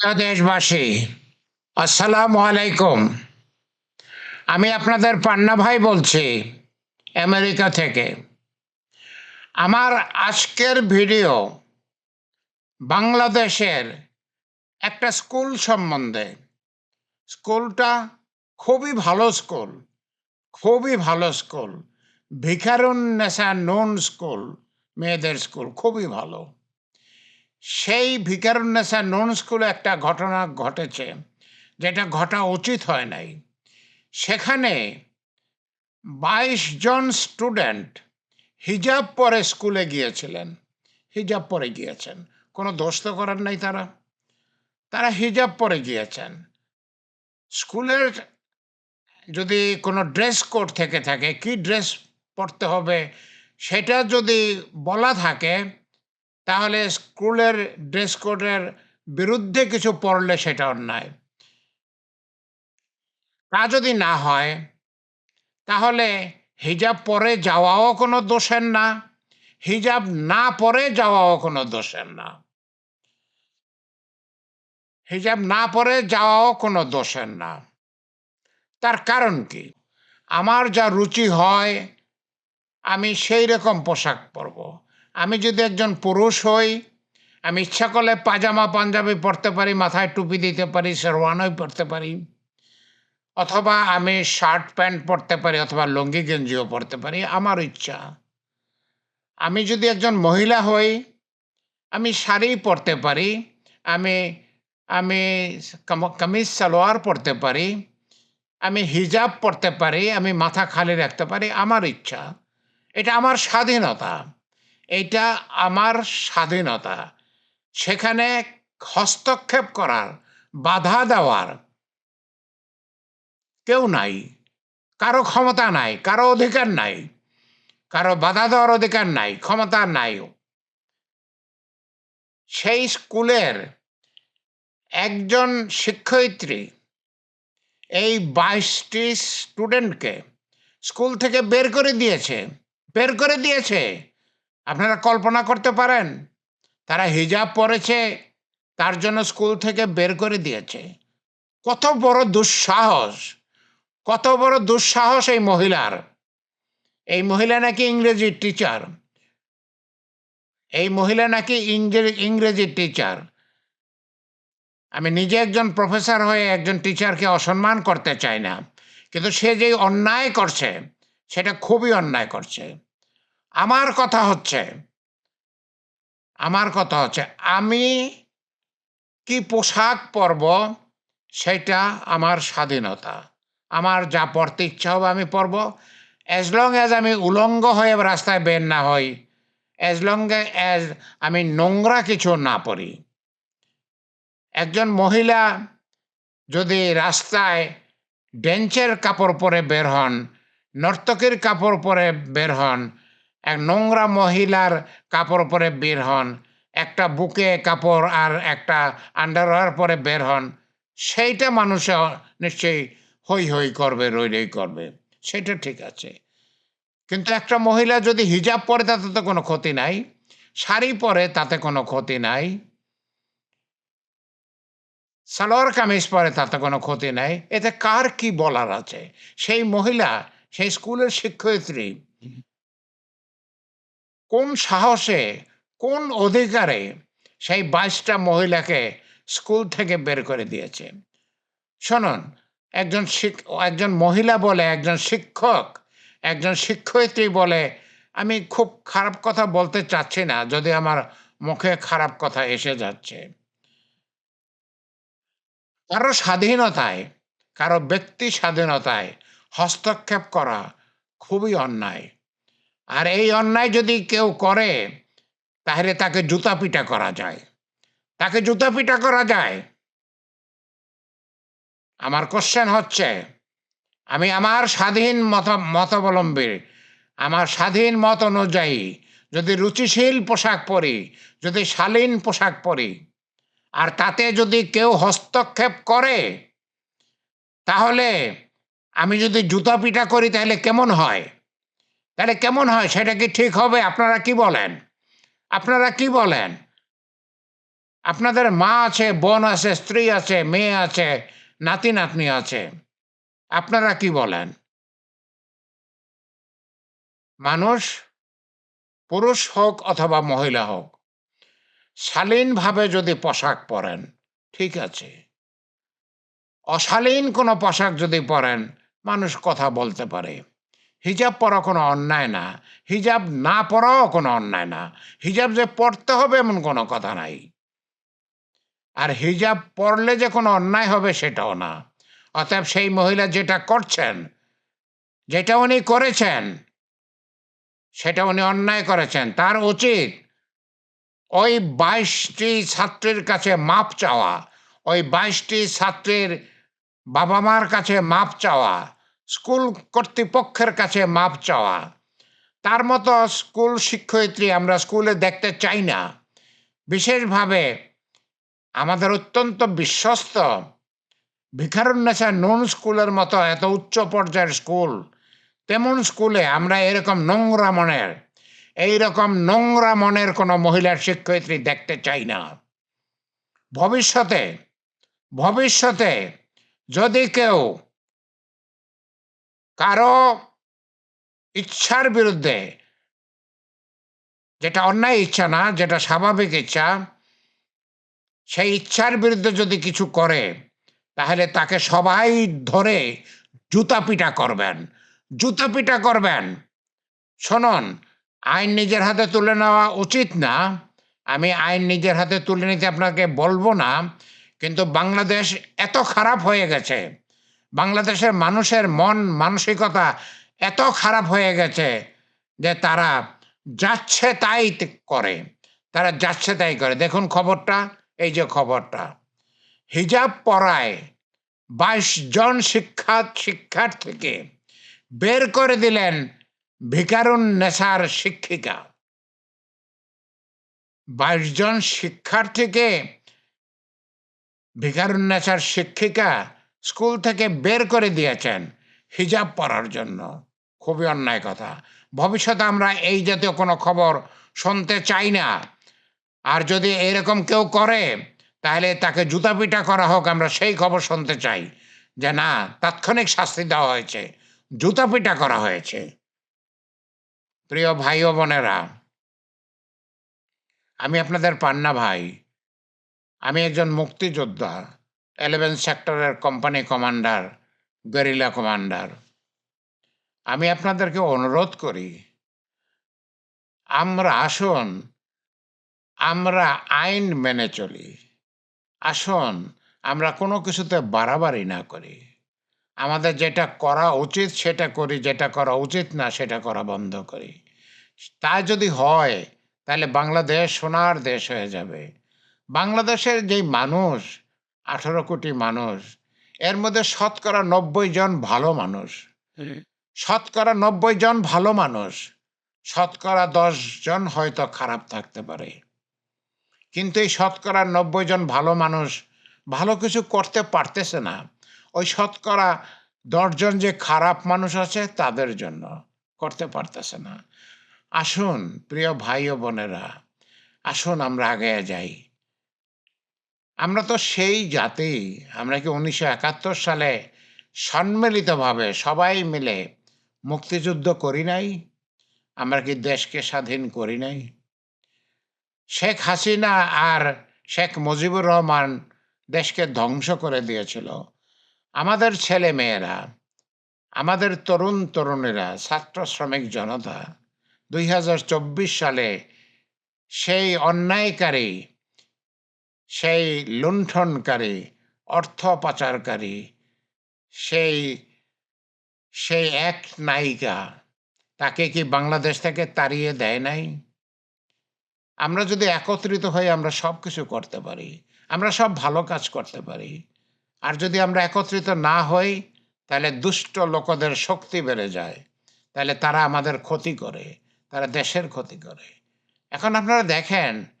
দেশবাসী আসসালামু আলাইকুম। আমি আপনাদের পান্না ভাই বলছি, আমেরিকা থেকে। আমার আজকের ভিডিও বাংলাদেশের একটা স্কুল সম্বন্ধে। স্কুলটা খুবই ভালো স্কুল, খুবই ভালো স্কুল। ভিকারুন্নেসা নুন স্কুল, মেয়েদের স্কুল, খুবই ভালো। সেই ভিকারুন্নেসা নুন স্কুলে একটা ঘটনা ঘটেছে, যেটা ঘটা উচিত হয় নাই। সেখানে বাইশ জন স্টুডেন্ট হিজাব পরে স্কুলে গিয়েছিলেন, হিজাব পরে গিয়েছেন। কোনো দোষ তো করার নাই তারা। তারা হিজাব পরে গিয়েছেন। স্কুলের যদি কোনো ড্রেস কোড থেকে থাকে, কি ড্রেস পরতে হবে, সেটা যদি বলা থাকে তাহলে স্কুলের ড্রেস কোডের বিরুদ্ধে কিছু পড়লে সেটা অন্যায়। তা যদি না হয়, তাহলে হিজাব পরে যাওয়াও কোনো দোষের না, হিজাব না পরে যাওয়াও কোনো দোষের না। হিজাব না পরে যাওয়াও কোনো দোষের না। তার কারণ কি? আমার যা রুচি হয়, আমি সেই রকম পোশাক পরব। আমি যদি একজন পুরুষ হই, আমি ইচ্ছা করলে পাজামা পাঞ্জাবি পরতে পারি, মাথায় টুপি দিতে পারি শেরওয়ানোই পরতে পারি। অথবা আমি শার্ট প্যান্ট পরতে পারি, অথবা লুঙ্গি গেঞ্জিও পরতে পারি, আমার ইচ্ছা। আমি যদি একজন মহিলা হই, আমি শাড়ি পরতে পারি, আমি আমি কামিজ, সালোয়ার পরতে পারি, আমি হিজাব পরতে পারি, আমি মাথা খালি রাখতে পারি, আমার ইচ্ছা। এটা আমার স্বাধীনতা। এটা আমার স্বাধীনতা। সেখানে হস্তক্ষেপ করার, বাধা দেওয়ার কেউ নাই। কারও ক্ষমতা নাই, কারও অধিকার নাই, কারও বাধা দেওয়ার অধিকার নাই, ক্ষমতা নাই। সেই স্কুলের একজন শিক্ষয়িত্রী এই বাইশটি স্টুডেন্টকে স্কুল থেকে বের করে দিয়েছে, বের করে দিয়েছে। আপনারা কল্পনা করতে পারেন, তারা হিজাব পরেছে, তার জন্য স্কুল থেকে বের করে দিয়েছে। কত বড় দুঃসাহস, কত বড় দুঃসাহস এই মহিলার। এই মহিলা নাকি ইংরেজির টিচার এই মহিলা নাকি ইংরে- ইংরেজির টিচার আমি নিজে একজন প্রফেসর হয়ে একজন টিচারকে অসম্মান করতে চাই না। কিন্তু সে যে অন্যায় করছে, সেটা খুবই অন্যায় করছে। আমার কথা হচ্ছে, আমার কথা হচ্ছে, আমি কি পোশাক পরব সেটা আমার স্বাধীনতা। আমার যা পরতে ইচ্ছা হবে আমি পরব। অ্যাজ লং অ্যাজ আমি উলঙ্গ হয়ে রাস্তায় বের না হই অ্যাজ লং অ্যাজ আমি নোংরা কিছু না পড়ি একজন মহিলা যদি রাস্তায় ডেঞ্চের কাপড় পরে বের হন, নর্তকীর কাপড় পরে বের হন এক নোংরা মহিলার কাপড় পরে বের হন, একটা বুকে কাপড় আর একটা আন্ডারওয়ার পরে বের হন। সেইটা মানুষ নিশ্চয়ই হই হই করবে, রই রই করবে। সেটা ঠিক আছে। কিন্তু একটা মহিলা যদি হিজাব পরে, তাতে তো কোনো ক্ষতি নাই। শাড়ি পরে, তাতে কোনো ক্ষতি নাই। সালোয়ার কামিজ পরে, তাতে কোনো ক্ষতি নাই। এতে কার কি বলার আছে? সেই মহিলা, সেই স্কুলের শিক্ষয়িত্রী কোন সাহসে, কোন অধিকারে সেই বাইশটা মহিলাকে স্কুল থেকে বের করে দিয়েছে? শুনুন, একজন একজন মহিলা বলে, একজন শিক্ষক, একজন শিক্ষয়িত্রী বলে, আমি খুব খারাপ কথা বলতে চাচ্ছি না, যদি আমার মুখে খারাপ কথা এসে যাচ্ছে। কারও স্বাধীনতায়, কারও ব্যক্তি স্বাধীনতায় হস্তক্ষেপ করা খুবই অন্যায়। আর এই অন্যায় যদি কেউ করে, তাহলে তাকে জুতা পিটা করা যায়। তাকে জুতা পিটা করা যায়। আমার কোশ্চেন হচ্ছে, আমি আমার স্বাধীন মত মতাবলম্বী আমার স্বাধীন মত অনুযায়ী যদি রুচিশীল পোশাক পরি, যদি শালীন পোশাক পরি, আর তাতে যদি কেউ হস্তক্ষেপ করে, তাহলে আমি যদি জুতা পিটা করি তাহলে কেমন হয়? তাহলে কেমন হয়? সেটা কি ঠিক হবে? আপনারা কি বলেন? আপনারা কি বলেন? আপনাদের মা আছে, বোন আছে, স্ত্রী আছে, মেয়ে আছে, নাতি, নাতনি আছে। আপনারা কি বলেন? মানুষ পুরুষ হোক অথবা মহিলা হোক, শালীনভাবে যদি পোশাক পরেন, ঠিক আছে। অশালীন কোনো পোশাক যদি পরেন, মানুষ কথা বলতে পারে। হিজাব পরা কোনো অন্যায় না, হিজাব না পরাও কোনো অন্যায় না। হিজাব যে পড়তে হবে এমন কোনো কথা নাই। আর হিজাব পরলে যে কোনো অন্যায় হবে সেটাও না। অতএব সেই মহিলা যেটা করছেন, যেটা উনি করেছেন, সেটা উনি অন্যায় করেছেন। তার উচিত ওই বাইশটি ছাত্রীর কাছে মাপ চাওয়া, ওই বাইশটি ছাত্রীর বাবা মার কাছে মাপ চাওয়া স্কুল কর্তৃপক্ষের কাছে মাপ চাওয়া। তার মতো স্কুল শিক্ষয়িত্রী আমরা স্কুলে দেখতে চাই না। বিশেষভাবে আমাদের অত্যন্ত বিশ্বস্ত ভিখারুন্নেসা নুন স্কুলের মতো এত উচ্চ পর্যায়ের স্কুল, তেমন স্কুলে আমরা এরকম নোংরা মনের, এইরকম নোংরা মনের কোনো মহিলার শিক্ষয়িত্রী দেখতে চাই না। ভবিষ্যতে ভবিষ্যতে যদি কেউ কারও ইচ্ছার বিরুদ্ধে যেটা অন্যায় ইচ্ছা না, যেটা স্বাভাবিক ইচ্ছা, সেই ইচ্ছার বিরুদ্ধে যদি কিছু করে, তাহলে তাকে সবাই ধরে জুতা পিটা করবেন। জুতা পিটা করবেন। শোনন, আইন নিজের হাতে তুলে নেওয়া উচিত না। আমি আইন নিজের হাতে তুলে নিতে আপনাকে বলব না, কিন্তু বাংলাদেশ এত খারাপ হয়ে গেছে। বাংলাদেশের মানুষের মন, মানসিকতা এত খারাপ হয়ে গেছে যে তারা যাচ্ছে তাই করে। তারা যাচ্ছে তাই করে। দেখুন খবরটা, এই যে খবরটা। হিজাব পরায় বাইশ জন শিক্ষা, শিক্ষার্থীকে বের করে দিলেন ভিকারুন নেশার শিক্ষিকা। বাইশ জন শিক্ষার্থীকে ভিকারুন নেশার শিক্ষিকা স্কুল থেকে বের করে দিয়েছেন হিজাব পরার জন্য। খুবই অন্যায় কথা। ভবিষ্যতে আমরা এই জাতীয় কোনো খবর শুনতে চাই না। আর যদি এরকম কেউ করে, তাহলে তাকে জুতা পিটা করা হোক, আমরা সেই খবর শুনতে চাই যে না, তাৎক্ষণিক শাস্তি দেওয়া হয়েছে জুতা পিটা করা হয়েছে। প্রিয় ভাই ও বোনেরা, আমি আপনাদের পান্না ভাই। আমি একজন মুক্তিযোদ্ধা। এলেভেন সেক্টরের কোম্পানি কমান্ডার গেরিলা কমান্ডার আমি আপনাদেরকে অনুরোধ করি, আমরা আসুন, আমরা আইন মেনে চলি। আসুন, আমরা কোনো কিছুতে বাড়াবাড়ি না করি। আমাদের যেটা করা উচিত সেটা করি, যেটা করা উচিত না সেটা করা বন্ধ করি। তা যদি হয়, তাহলে বাংলাদেশ সোনার দেশ হয়ে যাবে। বাংলাদেশের যেই মানুষ আঠারো কোটি মানুষ। এর মধ্যে শতকরা নব্বই জন ভালো মানুষ। শতকরা নব্বই জন ভালো মানুষ শতকরা দশ জন হয়তো খারাপ থাকতে পারে। কিন্তু এই শতকরা নব্বই জন ভালো মানুষ ভালো কিছু করতে পারতেছে না। ওই শতকরা দশজন যে খারাপ মানুষ আছে তাদের জন্য করতে পারতেছে না। আসুন প্রিয় ভাই ও বোনেরা আসুন আমরা আগে যাই। আমরা তো সেই জাতি। আমরা কি উনিশশো একাত্তর সালে সম্মিলিতভাবে সবাই মিলে মুক্তিযুদ্ধ করি নাই? আমরা কি দেশকে স্বাধীন করি নাই? শেখ হাসিনা আর শেখ মুজিবুর রহমান দেশকে ধ্বংস করে দিয়েছিল। আমাদের ছেলে মেয়েরা আমাদের তরুণ তরুণীরা, ছাত্র শ্রমিক জনতা, দুই হাজার চব্বিশ সালে সেই অন্যায়কারী সেই লুণ্ঠনকারী, অর্থ পাচারকারী, সেই সেই এক নায়িকা, তাকে কি বাংলাদেশ থেকে তাড়িয়ে দেয় নাই? আমরা যদি একত্রিত হয়ে আমরা সব কিছু করতে পারি, আমরা সব ভালো কাজ করতে পারি, আর যদি আমরা একত্রিত না হই, তাহলে দুষ্ট লোকদের শক্তি বেড়ে যায়, তাহলে তারা আমাদের ক্ষতি করে, তারা দেশের ক্ষতি করে। এখন আপনারা দেখেন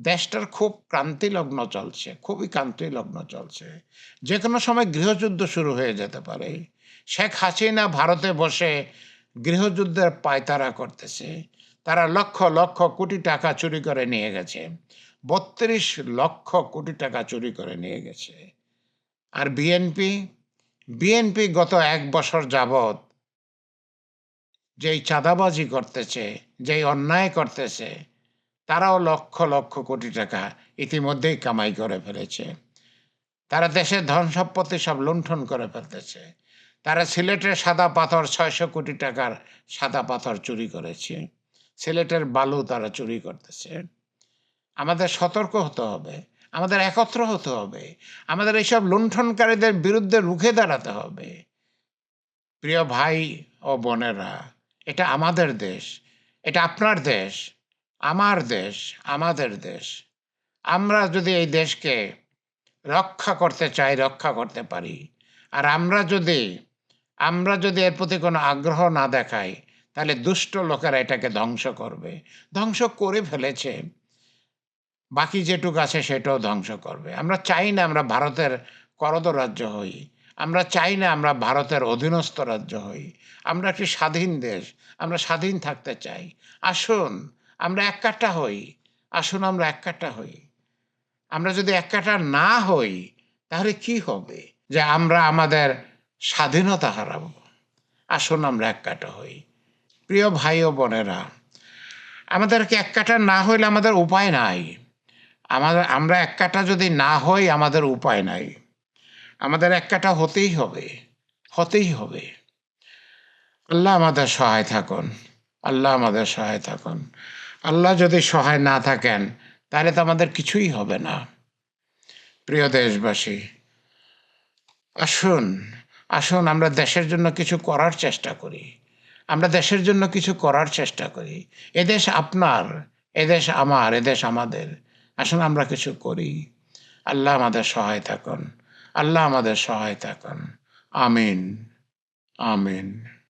দেশটার খুব ক্রান্তি লগ্ন চলছে, খুবই ক্রান্তি লগ্ন চলছে। যে কোনো সময় গৃহযুদ্ধ শুরু হয়ে যেতে পারে। শেখ হাসিনা ভারতে বসে গৃহযুদ্ধের পায়তারা করতেছে। তারা লক্ষ লক্ষ কোটি টাকা চুরি করে নিয়ে গেছে। বত্রিশ লক্ষ কোটি টাকা চুরি করে নিয়ে গেছে। আর বিএনপি? বিএনপি গত এক বছর যাবৎ যেই চাঁদাবাজি করতেছে, যেই অন্যায় করতেছে তারাও লক্ষ লক্ষ কোটি টাকা ইতিমধ্যেই কামাই করে ফেলেছে। তারা দেশের ধন সম্পত্তি সব লুণ্ঠন করে ফেলতেছে। তারা সিলেটের সাদা পাথর ছয়শো কোটি টাকার সাদা পাথর চুরি করেছে। সিলেটের বালু তারা চুরি করতেছে। আমাদের সতর্ক হতে হবে, আমাদের একত্র হতে হবে, আমাদের এইসব লুণ্ঠনকারীদের বিরুদ্ধে রুখে দাঁড়াতে হবে। প্রিয় ভাই ও বোনেরা, এটা আমাদের দেশ, এটা আপনার দেশ আমার দেশ, আমাদের দেশ। আমরা যদি এই দেশকে রক্ষা করতে চাই, রক্ষা করতে পারি। আর আমরা যদি আমরা যদি এর প্রতি কোনো আগ্রহ না দেখাই, তাহলে দুষ্ট লোকেরা এটাকে ধ্বংস করবে। ধ্বংস করে ফেলেছে। বাকি যেটুকু আছে সেটাও ধ্বংস করবে। আমরা চাই না আমরা ভারতের করদ রাজ্য হই। আমরা চাই না আমরা ভারতের অধীনস্থ রাজ্য হই। আমরা একটি স্বাধীন দেশ। আমরা স্বাধীন থাকতে চাই। আসুন আমরা এক কাটা হই। আসুন আমরা এক কাটা হই। আমরা যদি এক কাটা না হই, তাহলে কি হবে? যে আমরা আমাদের স্বাধীনতা হারাবো। আসুন আমরা এক কাটা হই। প্রিয় ভাই ও বোনেরা, আমাদেরকে এক কাটা না হইলে আমাদের উপায় নাই। আমাদের, আমরা এক কাটা যদি না হই, আমাদের উপায় নাই। আমাদের এক কাটা হতেই হবে হতেই হবে। আল্লাহ আমাদের সহায় থাকুন। আল্লাহ আমাদের সহায় থাকুন। আল্লাহ যদি সহায় না থাকেন, তাহলে তো আমাদের কিছুই হবে না। প্রিয় দেশবাসী, আসুন আসুন আমরা দেশের জন্য কিছু করার চেষ্টা করি। আমরা দেশের জন্য কিছু করার চেষ্টা করি। এদেশ আপনার এদেশ আমার এদেশ আমাদের। আসুন আমরা কিছু করি। আল্লাহ আমাদের সহায় থাকুন। আল্লাহ আমাদের সহায় থাকুন। আমিন। আমিন।